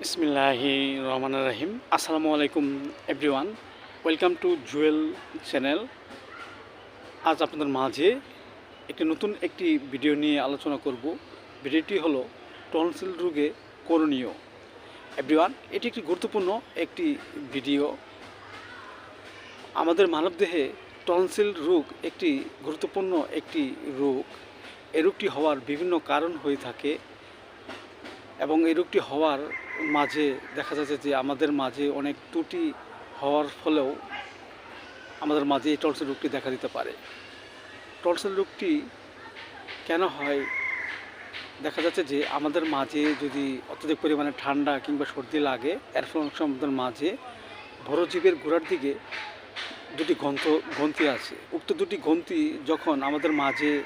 বিসমিল্লাহি রহমান রাহিম। আসসালামু আলাইকুম everyone welcome to Jewel channel আজ আপনাদের মাঝে একটি নতুন একটি ভিডিও নিয়ে আলোচনা করব। ভিডিওটি হলো টনসিল রোগে করণীয়। এভরিওয়ান এটি একটি গুরুত্বপূর্ণ একটি ভিডিও আমাদের মানবদেহে টনসিল রোগ একটি গুরুত্বপূর্ণ একটি রোগ। এই রোগটি হওয়ার বিভিন্ন কারণ হয়ে থাকে। এবং এই রোগটি হওয়ার মাঝে দেখা যাচ্ছে যে আমাদের মাঝে অনেক ত্রুটি হওয়ার ফলেও আমাদের মাঝে এই টনসিল রোগটি দেখা দিতে পারে। টনসিল রোগটি কেন হয়? দেখা যাচ্ছে যে আমাদের মাঝে যদি অত্যধিক পরিমাণে ঠান্ডা কিংবা সর্দি লাগে, এর ফলে আমাদের মাঝে বড় জীবের গোড়ার দিকে দুটি গ্রন্থ গ্রন্থি আছে উক্ত দুটি গ্রন্থি যখন আমাদের মাঝে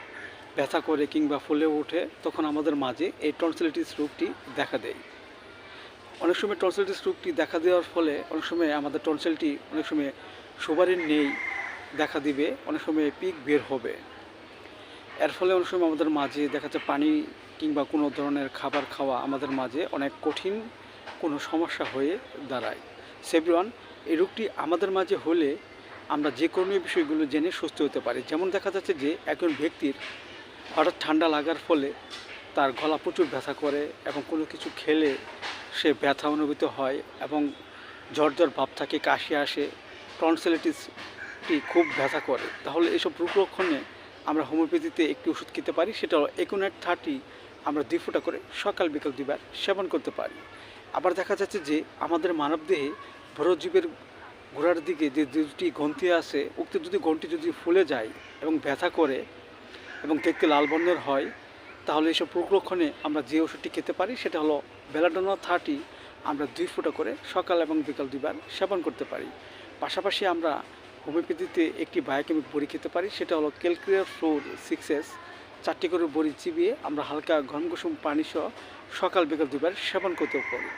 ব্যথা করে কিংবা ফুলে ওঠে, তখন আমাদের মাঝে এই টনসিলিটিস রোগটি দেখা দেয়। অনেক সময় টনসিলিটিস রোগটি দেখা দেওয়ার ফলে অনেক সময় আমাদের টনসিলটি অনেক সময় সবারই নেই, দেখা দিবে, অনেক সময় পিক বের হবে। এর ফলে অনেক সময় আমাদের মাঝে দেখা যাচ্ছে পানি কিংবা কোনো ধরনের খাবার খাওয়া আমাদের মাঝে অনেক কঠিন কোনো সমস্যা হয়ে দাঁড়ায়। সেভরিওয়ান এই রোগটি আমাদের মাঝে হলে আমরা যে কোনো বিষয়গুলো জেনে সুস্থ হতে পারি। যেমন দেখা যাচ্ছে যে একজন ব্যক্তির হঠাৎ ঠান্ডা লাগার ফলে তার গলা প্রচুর ব্যথা করে এবং কোনো কিছু খেলে সে ব্যথা অনুভূত হয় এবং জ্বর জ্বর ভাব থাকে, কাশি আসে টনসিলিটিসটি খুব ব্যথা করে। তাহলে এইসব রোগ লক্ষণে আমরা হোমিওপ্যাথিতে একটি ওষুধ খেতে পারি, সেটা হলো একোনেট থার্টি আমরা দুই ফোঁটা করে সকাল বিকাল দুবার সেবন করতে পারি। আবার দেখা যাচ্ছে যে আমাদের মানবদেহে বড় জীবের গোড়ার দিকে যে দুটি গ্রন্থি আছে, উক্ত দুটি গ্রন্থি যদি ফুলে যায় এবং ব্যথা করে এবং দেখতে লাল বর্ণের হয়, তাহলে এইসব প্রোগ্রক্ষণে আমরা যে ওষুধটি খেতে পারি সেটা হলো বেলাডোনা থার্টি আমরা দুই ফুটা করে সকাল এবং বিকাল দুইবার সেবন করতে পারি। পাশাপাশি আমরা হোমিওপ্যাথিতে একটি বায়োকেমিক বড়ি খেতে পারি, সেটা হলো ক্যালকুলিয়ার ফ্লোর সিক্সেস চারটি করে বড়ি চিবিয়ে আমরা হালকা গরম কুসুম পানি সহ সকাল বিকাল দুইবার সেবন করতে পারি।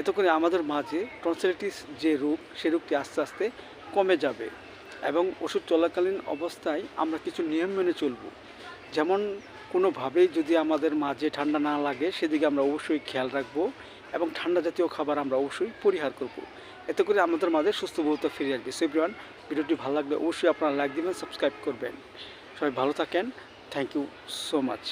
এত করে আমাদের মাঝে টনসিলিটিস যে রোগ সেই রোগটি আস্তে আস্তে কমে যাবে এবং ওষুধ চলাকালীন অবস্থায় আমরা কিছু নিয়ম মেনে চলব। যেমন কোনোভাবেই যদি আমাদের মাঝে ঠান্ডা না লাগে, সেদিকে আমরা অবশ্যই খেয়াল রাখব এবং ঠান্ডা জাতীয় খাবার আমরা অবশ্যই পরিহার করব। এতে করে আমাদের মাঝে সুস্থ বলতে ফিরে আসবে। সেভরিওয়ান ভিডিওটি ভালো লাগলে অবশ্যই আপনারা লাইক দেবেন সাবস্ক্রাইব করবেন। সবাই ভালো থাকেন। Thank you so much